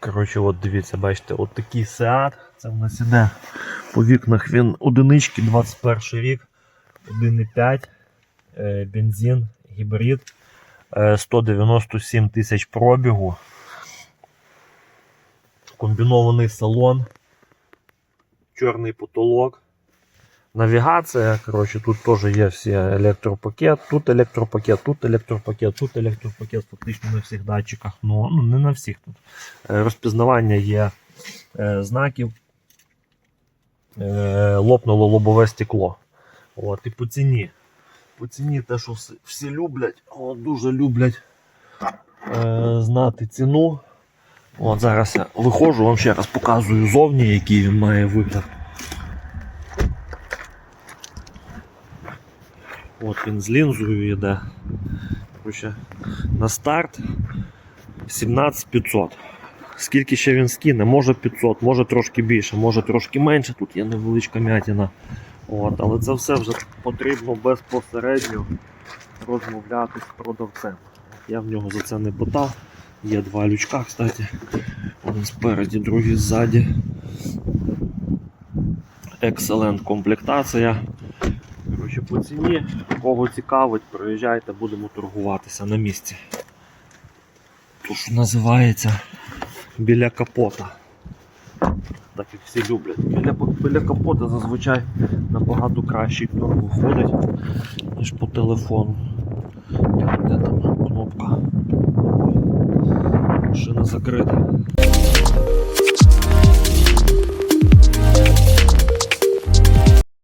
Коротше, от дивіться, бачите, от такий сеат. Це в нас іде по вікнах він одинички, 21 рік, 1,5, е, бензин, гібрид, е, 197 тисяч пробігу. Комбінований салон, чорний потолок. Навігація, коротше, тут теж є всі електропакет, тут електропакет, тут електропакет, тут електропакет, фактично на всіх датчиках, ну, ну не на всіх тут. Е, Розпізнавання є е, знаків, е, лопнуло лобове стекло. От, і по ціні. По ціні те, що всі, люблять, о, дуже люблять е, знати ціну. От зараз я виходжу, вам ще раз показую зовні, який він має вигляд. От він з лінзою йде. Короче, на старт 17500. Скільки ще він скине? Може 500, може трошки більше, може трошки менше. Тут є невеличка м'ятіна. От, але це все вже потрібно безпосередньо розмовляти з продавцем. Я в нього за це не питав. Є два лючка, кстати. Один спереді, другий ззаді. Excellent комплектація. Коротше, по ціні, кого цікавить, приїжджайте, будемо торгуватися на місці. То, що називається біля капота. Так як всі люблять. Біля, біля капота зазвичай набагато кращий торг виходить, ніж по телефону. Де там кнопка? Машина закрита.